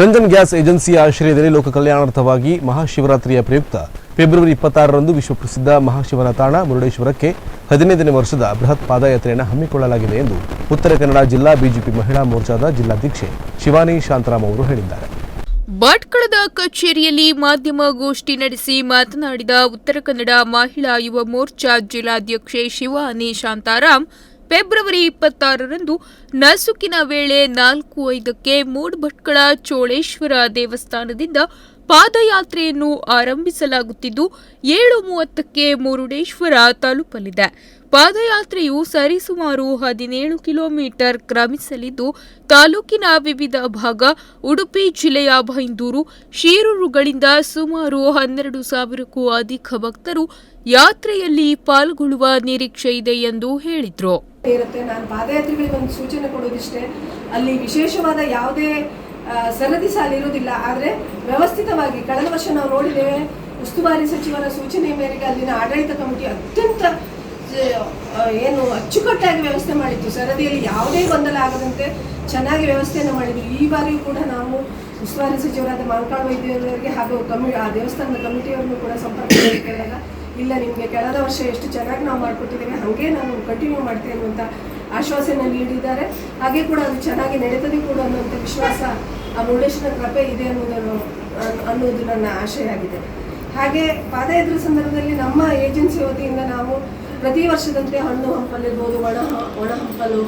Ranjan gas ಏಜೆನ್ಸಿಯ ಆಶ್ರಯದಲ್ಲಿ ಲೋಕ ಕಲ್ಯಾಣಾರ್ಥವಾಗಿ ಮಹಾಶಿವರಾತ್ರಿಯ ಪ್ರಯುಕ್ತ ಫೆಬ್ರವರಿ ಇಪ್ಪತ್ತಾರರಂದು ವಿಶ್ವಪ್ರಸಿದ್ಧ ಮಹಾಶಿವನ ತಾಣ ಮುರುಡೇಶ್ವರಕ್ಕೆ ಹದಿನೈದನೇ ವರ್ಷದ ಬೃಹತ್ ಪಾದಯಾತ್ರೆಯನ್ನು ಹಮ್ಮಿಕೊಳ್ಳಲಾಗಿದೆ ಎಂದು ಉತ್ತರ ಕನ್ನಡ ಜಿಲ್ಲಾ ಬಿಜೆಪಿ ಮಹಿಳಾ ಮೋರ್ಚಾದ ಜಿಲ್ಲಾಧ್ಯಕ್ಷೆ ಶಿವಾನಿ ಶಾಂತರಾಮ್ ಅವರು ಹೇಳಿದ್ದಾರೆ. ಭಟ್ಕಳದ ಕಚೇರಿಯಲ್ಲಿ ಮಾಧ್ಯಮಗೋಷ್ಠಿ ನಡೆಸಿ ಮಾತನಾಡಿದ ಉತ್ತರ ಕನ್ನಡ ಮಹಿಳಾ ಯುವ ಮೋರ್ಚಾ ಜಿಲ್ಲಾಧ್ಯಕ್ಷೆ ಶಿವಾನಿ ಶಾಂತಾರಾಮ್ ಫೆಬ್ರವರಿ ಇಪ್ಪತ್ತಾರರಂದು ನಸುಕಿನ ವೇಳೆ ನಾಲ್ಕು ಐದಕ್ಕೆ ಮೂಡ್ಭಟ್ಕಳ ಚೋಳೇಶ್ವರ ದೇವಸ್ಥಾನದಿಂದ ಪಾದಯಾತ್ರೆಯನ್ನು ಆರಂಭಿಸಲಾಗುತ್ತಿದ್ದು, ಏಳು ಮೂವತ್ತಕ್ಕೆ ಮುರುಡೇಶ್ವರ ತಲುಪಲಿದೆ. ಪಾದಯಾತ್ರೆಯು ಸರಿಸುಮಾರು ಹದಿನೇಳು ಕಿಲೋಮೀಟರ್ ಕ್ರಮಿಸಲಿದ್ದು, ತಾಲೂಕಿನ ವಿವಿಧ ಭಾಗ, ಉಡುಪಿ ಜಿಲ್ಲೆಯ ಬೈಂದೂರು, ಶೀರೂರುಗಳಿಂದ ಸುಮಾರು ಹನ್ನೆರಡು ಸಾವಿರಕ್ಕೂ ಅಧಿಕ ಭಕ್ತರು ಯಾತ್ರೆಯಲ್ಲಿ ಪಾಲ್ಗೊಳ್ಳುವ ನಿರೀಕ್ಷೆ ಇದೆ ಎಂದು ಹೇಳಿದರು. ಇರುತ್ತೆ. ನಾನು ಪಾದಯಾತ್ರಿಗಳಿಗೆ ಒಂದು ಸೂಚನೆ ಕೊಡೋದಿಷ್ಟೇ. ಅಲ್ಲಿ ವಿಶೇಷವಾದ ಯಾವುದೇ ಸರದಿ ಸಾಲ ಇರೋದಿಲ್ಲ ಆದರೆ ವ್ಯವಸ್ಥಿತವಾಗಿ ಕಳೆದ ವರ್ಷ ನಾವು ನೋಡಿದ್ದೇವೆ, ಉಸ್ತುವಾರಿ ಸಚಿವರ ಸೂಚನೆ ಮೇರೆಗೆ ಅಲ್ಲಿನ ಆಡಳಿತ ಕಮಿಟಿ ಅತ್ಯಂತ ಏನು ಅಚ್ಚುಕಟ್ಟಾಗಿ ವ್ಯವಸ್ಥೆ ಮಾಡಿತ್ತು. ಸರದಿಯಲ್ಲಿ ಯಾವುದೇ ಗೊಂದಲ ಆಗದಂತೆ ಚೆನ್ನಾಗಿ ವ್ಯವಸ್ಥೆಯನ್ನು ಮಾಡಿದ್ವಿ. ಈ ಬಾರಿಯೂ ಕೂಡ ನಾವು ಉಸ್ತುವಾರಿ ಸಚಿವರಾದ ಮಾಂಕಾಳ್ ವೈದ್ಯರಿಗೆ ಹಾಗೂ ಕಮಿ ಆ ದೇವಸ್ಥಾನದ ಕಮಿಟಿಯವರನ್ನು ಕೂಡ ಸಂಪರ್ಕ ಮಾಡಿ ಕೇಳಿದಾಗ ಇಲ್ಲ ನಿಮಗೆ ಕಳೆದ ವರ್ಷ ಎಷ್ಟು ಚೆನ್ನಾಗಿ ನಾವು ಮಾಡಿಕೊಟ್ಟಿದ್ದೇವೆ ಹಾಗೆ ನಾನು ಕಂಟಿನ್ಯೂ ಮಾಡ್ತೇನೆ ಅಂತ ಆಶ್ವಾಸನೆ ನೀಡಿದ್ದಾರೆ. ಹಾಗೆ ಕೂಡ ಅದು ಚೆನ್ನಾಗಿ ನಡೀತದೆ ಕೂಡ ಅನ್ನುವಂಥ ವಿಶ್ವಾಸ ಆ ಮುರುಡೇಶ್ವರ ಕೃಪೆ ಇದೆ ಅನ್ನೋದನ್ನು, ಅನ್ನೋದು ನನ್ನ ಆಶಯ ಆಗಿದೆ ಹಾಗೆ ಪಾದಯಾತ್ರೆ ಸಂದರ್ಭದಲ್ಲಿ ನಮ್ಮ ಏಜೆನ್ಸಿ ವತಿಯಿಂದ ನಾವು ಪ್ರತಿ ವರ್ಷದಂತೆ ಹಣ್ಣು ಹಂಪಲಿರ್ಬೋದು ಒಣ ಒಣ ಹಂಪಲು,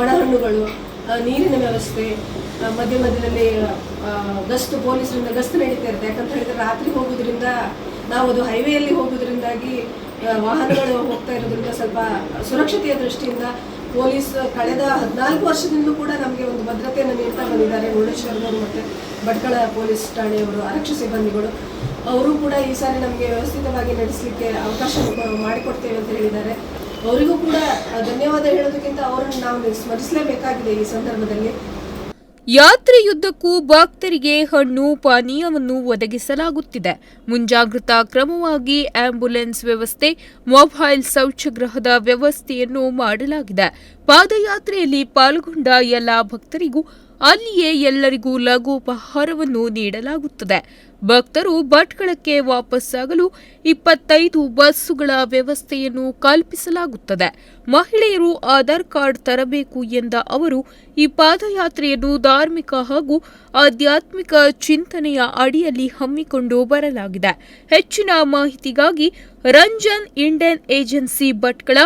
ಒಣ ಹಣ್ಣುಗಳು ನೀರಿನ ವ್ಯವಸ್ಥೆ ಮಧ್ಯ ಮಧ್ಯದಲ್ಲಿ ಗಸ್ತು, ಪೊಲೀಸರಿಂದ ಗಸ್ತು ನಡೀತಾ ಇರುತ್ತೆ. ಯಾಕಂತ ಹೇಳಿದ್ರೆ ರಾತ್ರಿ ಹೋಗೋದ್ರಿಂದ ನಾವು ಅದು ಹೈವೇಯಲ್ಲಿ ಹೋಗೋದ್ರಿಂದಾಗಿ ವಾಹನಗಳು ಹೋಗ್ತಾ ಇರೋದ್ರಿಂದ ಸ್ವಲ್ಪ ಸುರಕ್ಷತೆಯ ದೃಷ್ಟಿಯಿಂದ ಪೊಲೀಸ್ ಕಳೆದ ಹದಿನಾಲ್ಕು ವರ್ಷದಿಂದಲೂ ಕೂಡ ನಮಗೆ ಒಂದು ಭದ್ರತೆಯನ್ನು ನೀಡ್ತಾ ಬಂದಿದ್ದಾರೆ. ಮುರುಡೇಶ್ವರದವರು ಮತ್ತು ಭಟ್ಕಳ ಪೊಲೀಸ್ ಠಾಣೆಯವರು, ಆರಕ್ಷ ಸಿಬ್ಬಂದಿಗಳು, ಅವರು ಕೂಡ ಈ ಸಾರಿ ನಮಗೆ ವ್ಯವಸ್ಥಿತವಾಗಿ ನಡೆಸಲಿಕ್ಕೆ ಅವಕಾಶ ಮಾಡಿಕೊಡ್ತೇವೆ ಅಂತ ಹೇಳಿದ್ದಾರೆ. ಅವರಿಗೂ ಕೂಡ ಧನ್ಯವಾದ ಹೇಳೋದಕ್ಕಿಂತ ಅವರನ್ನು ನಾವು ಸ್ಮರಿಸಲೇಬೇಕಾಗಿದೆ ಈ ಸಂದರ್ಭದಲ್ಲಿ. ಯಾತ್ರೆಯುದ್ದಕ್ಕೂ ಭಕ್ತರಿಗೆ ಹಣ್ಣು, ಪಾನೀಯವನ್ನು ಒದಗಿಸಲಾಗುತ್ತಿದೆ. ಮುಂಜಾಗ್ರತಾ ಕ್ರಮವಾಗಿ ಆಂಬ್ಯುಲೆನ್ಸ್ ವ್ಯವಸ್ಥೆ, ಮೊಬೈಲ್ ಶೌಚಗ್ರಹದ ವ್ಯವಸ್ಥೆಯನ್ನು ಮಾಡಲಾಗಿದೆ. ಪಾದಯಾತ್ರೆಯಲ್ಲಿ ಪಾಲ್ಗೊಂಡ ಎಲ್ಲ ಭಕ್ತರಿಗೂ ಅಲ್ಲಿಯೇ ಎಲ್ಲರಿಗೂ ಲಘುಪಹಾರವನ್ನು ನೀಡಲಾಗುತ್ತದೆ. ಭಕ್ತರು ಭಟ್ಕಳಕ್ಕೆ ವಾಪಸ್ಸಾಗಲು ಇಪ್ಪತ್ತೈದು ಬಸ್ಸುಗಳ ವ್ಯವಸ್ಥೆಯನ್ನು ಕಲ್ಪಿಸಲಾಗುತ್ತದೆ. ಮಹಿಳೆಯರು ಆಧಾರ್ ಕಾರ್ಡ್ ತರಬೇಕು ಎಂದ ಅವರು, ಈ ಪಾದಯಾತ್ರೆಯನ್ನು ಧಾರ್ಮಿಕ ಹಾಗೂ ಆಧ್ಯಾತ್ಮಿಕ ಚಿಂತನೆಯ ಅಡಿಯಲ್ಲಿ ಹಮ್ಮಿಕೊಂಡು ಬರಲಾಗಿದೆ. ಹೆಚ್ಚಿನ ಮಾಹಿತಿಗಾಗಿ Ranjan Indian agency Bhatkal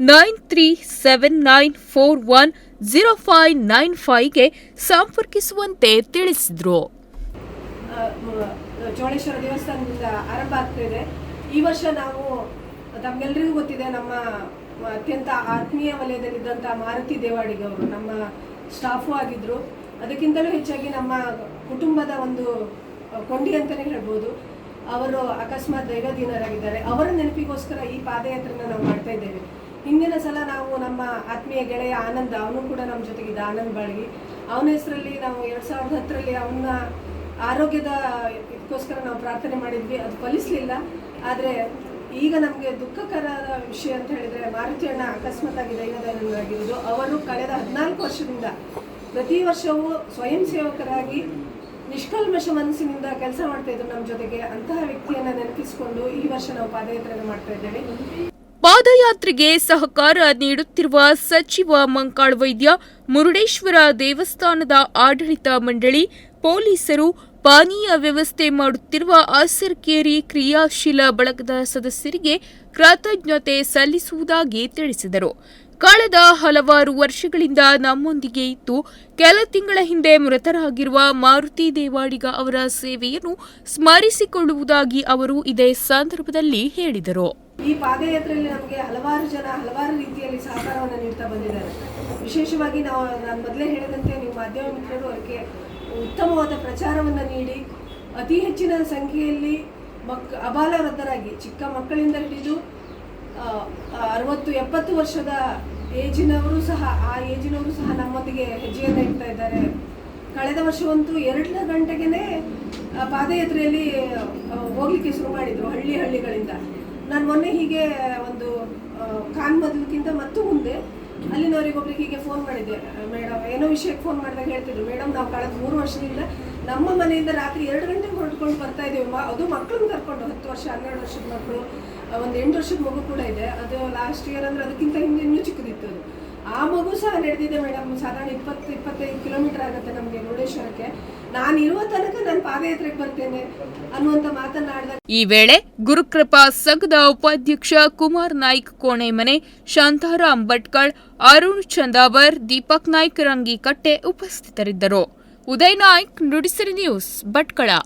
nine three seven nine four one zero five nine ಫೈವ್ಗೆ ಸಂಪರ್ಕಿಸುವಂತೆ ತಿಳಿಸಿದರು. ಚೋಳೇಶ್ವರ ದೇವಸ್ಥಾನದಿಂದ ಆರಂಭ ಆಗ್ತಾ ಇದೆ. ಈ ವರ್ಷ ನಾವು, ತಮ್ಗೆಲ್ರಿಗೂ ಗೊತ್ತಿದೆ, ನಮ್ಮ ಅತ್ಯಂತ ಆತ್ಮೀಯ ವಲಯದಲ್ಲಿದ್ದಂಥ ಮಾರುತಿ ದೇವಾಡಿಗ ಅವರು ನಮ್ಮ ಸ್ಟಾಫು ಆಗಿದ್ರು. ಅದಕ್ಕಿಂತಲೂ ಹೆಚ್ಚಾಗಿ ನಮ್ಮ ಕುಟುಂಬದ ಒಂದು ಕೊಂಡಿ ಅಂತಲೇ ಹೇಳ್ಬೋದು. ಅವರು ಅಕಸ್ಮಾತ್ ದೈವಾಧೀನರಾಗಿದ್ದಾರೆ. ಅವರ ನೆನಪಿಗೋಸ್ಕರ ಈ ಪಾದಯಾತ್ರೆಯನ್ನು ನಾವು ಮಾಡ್ತಾ ಇದ್ದೇವೆ. ಹಿಂದಿನ ಸಲ ನಾವು ನಮ್ಮ ಆತ್ಮೀಯ ಗೆಳೆಯ ಆನಂದ್, ಅವನು ಕೂಡ ನಮ್ಮ ಜೊತೆಗಿದ್ದ ಆನಂದ್ ಬಾಳ್ಗಿ. ಅವನ ಹೆಸರಲ್ಲಿ ನಾವು ಎರಡು ಸಾವಿರದ ಹತ್ತರಲ್ಲಿ ಅವನ ಆರೋಗ್ಯದ ಇದಕ್ಕೋಸ್ಕರ ನಾವು ಪ್ರಾರ್ಥನೆ ಮಾಡಿದ್ವಿ. ಅದು ಫಲಿಸಲಿಲ್ಲ. ಆದರೆ ಈಗ ನಮಗೆ ದುಃಖಕರ ವಿಷಯ ಅಂತ ಹೇಳಿದ್ರೆ ಮಾರುತಿ ಅಣ್ಣ ಅಕಸ್ಮಾತ್ತಾಗಿ ದೈವದಾನರಾಗಿರೋದು ಅವರು ಕಳೆದ ಹದಿನಾಲ್ಕು ವರ್ಷದಿಂದ ಪ್ರತಿ ವರ್ಷವೂ ಸ್ವಯಂ ಸೇವಕರಾಗಿ ನಿಷ್ಕಲ್ಮಶ ಮನಸ್ಸಿನಿಂದ ಕೆಲಸ ಮಾಡ್ತಾ ಇದ್ರು ನಮ್ಮ ಜೊತೆಗೆ. ಅಂತಹ ವ್ಯಕ್ತಿಯನ್ನ ನೆನಪಿಸಿಕೊಂಡು ಈ ವರ್ಷ ನಾವು ಪಾದಯಾತ್ರೆಯನ್ನು ಮಾಡ್ತಾ ಇದ್ದೇವೆ. ಪಾದಯಾತ್ರೆಗೆ ಸಹಕಾರ ನೀಡುತ್ತಿರುವ ಸಚಿವ ಮಂಕಾಳ್ ವೈದ್ಯ ಮುರುಡೇಶ್ವರ ದೇವಸ್ಥಾನದ ಆಡಳಿತ ಮಂಡಳಿ ಪೊಲೀಸರು ಪಾನೀಯ ವ್ಯವಸ್ಥೆ ಮಾಡುತ್ತಿರುವ ಆಸರ್ಕೇರಿ ಕ್ರಿಯಾಶೀಲ ಬಳಗದ ಸದಸ್ಯರಿಗೆ ಕೃತಜ್ಞತೆ ಸಲ್ಲಿಸುವುದಾಗಿ ತಿಳಿಸಿದರು. ಕಳೆದ ಹಲವಾರು ವರ್ಷಗಳಿಂದ ನಮ್ಮೊಂದಿಗೆ ಇತ್ತು ಕೆಲ ತಿಂಗಳ ಹಿಂದೆ ಮೃತರಾಗಿರುವ ಮಾರುತಿ ದೇವಾಡಿಗ ಅವರ ಸೇವೆಯನ್ನು ಸ್ಮರಿಸಿಕೊಳ್ಳುವುದಾಗಿ ಅವರು ಇದೇ ಸಂದರ್ಭದಲ್ಲಿ ಹೇಳಿದರು. ಈ ಪಾದಯಾತ್ರೆಯಲ್ಲಿ ನಮಗೆ ಹಲವಾರು ಜನ ಹಲವಾರು ರೀತಿಯಲ್ಲಿ ಸಹಕಾರವನ್ನು ನೀಡ್ತಾ ಬಂದಿದ್ದಾರೆ. ವಿಶೇಷವಾಗಿ ನಾವು ನಾನು ಮೊದಲೇ ಹೇಳಿದಂತೆ ನಿಮ್ಮ ಮಾಧ್ಯಮ ಮಿತ್ರರು ಅದಕ್ಕೆ ಉತ್ತಮವಾದ ಪ್ರಚಾರವನ್ನು ನೀಡಿ, ಅತಿ ಹೆಚ್ಚಿನ ಸಂಖ್ಯೆಯಲ್ಲಿ ಮಕ್ ಅಬಾಲ ವೃದ್ಧರಾಗಿ ಚಿಕ್ಕ ಮಕ್ಕಳಿಂದ ಹಿಡಿದು ಅರವತ್ತು, ಎಪ್ಪತ್ತು ವರ್ಷದ ಏಜಿನವರು ಸಹ, ಆ ಏಜಿನವರು ಸಹ ನಮ್ಮೊಂದಿಗೆ ಹೆಜ್ಜೆಯನ್ನು ಇಡ್ತಾ ಇದ್ದಾರೆ. ಕಳೆದ ವರ್ಷವಂತೂ ಎರಡು ಗಂಟೆಗೇ ಪಾದಯಾತ್ರೆಯಲ್ಲಿ ಹೋಗ್ಲಿಕ್ಕೆ ಶುರು ಮಾಡಿದರು ಹಳ್ಳಿ ಹಳ್ಳಿಗಳಿಂದ. ನಾನು ಮೊನ್ನೆ ಹೀಗೆ ಒಂದು ಕಾನ್ ಮದುವೆಗಿಂತ ಮೊದಲಕ್ಕಿಂತ ಮತ್ತು ಮುಂದೆ ಅಲ್ಲಿನವರಿಗೆ ಒಬ್ರಿಗೆ ಹೀಗೆ ಫೋನ್ ಮಾಡಿದ್ದೆ. ಮೇಡಮ್ ಏನೋ ವಿಷಯಕ್ಕೆ ಫೋನ್ ಮಾಡಿದಾಗ ಹೇಳ್ತಿದ್ರು ಮೇಡಮ್ ನಾವು ಕಳೆದ ಮೂರು ವರ್ಷದಿಂದ ನಮ್ಮ ಮನೆಯಿಂದ ರಾತ್ರಿ ಎರಡು ಗಂಟೆಗೆ ಹೊರಟ್ಕೊಂಡು ಬರ್ತಾ ಇದ್ದೀವಿ. ಅದು ಮಕ್ಕಳನ್ನ ಕರ್ಕೊಂಡು ಹತ್ತು ವರ್ಷ, ಹನ್ನೆರಡು ವರ್ಷದ ಮಕ್ಕಳು ಒಂದು ಎಂಟು ವರ್ಷದ ಮಗು ಕೂಡ ಇದೆ. ಅದು ಲಾಸ್ಟ್ ಇಯರ್ ಅಂದ್ರೆ ಅದಕ್ಕಿಂತ ಹಿಂದೆ ಇನ್ನೂ ಚಿಕ್ಕದಿತ್ತು ಅದು. ಆ ಮಗು ಸಹ ನಡೆದಿದೆ ಮೇಡಮ್. ಸಾಧಾರಣ ಇಪ್ಪತ್ತು, ಇಪ್ಪತ್ತೈದು ಕಿಲೋಮೀಟರ್ ಆಗುತ್ತೆ ನಮಗೆ ಮುರುಡೇಶ್ವರಕ್ಕೆ. ನಾನು ಇರುವ ತನಕ ನಾನು ಪಾದಯಾತ್ರೆಗೆ ಬರ್ತೇನೆ ಅನ್ನುವಂತ ಮಾತನಾಡಿದ ಈ ವೇಳೆ ಗುರುಕೃಪಾ ಸಂಘದ ಉಪಾಧ್ಯಕ್ಷ ಕುಮಾರ್ ನಾಯ್ಕ್ ಕೋಣೆಮನೆ, ಶಾಂತಾರಾಮ್ ಭಟ್ಕಳ್, ಅರುಣ್ ಚಂದಾವರ್, ದೀಪಕ್ ನಾಯ್ಕ್ ರಂಗಿಕಟ್ಟೆ ಉಪಸ್ಥಿತರಿದ್ದರು. ಉದಯ್ ನಾಯ್ಕ್ ನುಡಿಸಿರಿ ನ್ಯೂಸ್ ಭಟ್ಕಳ.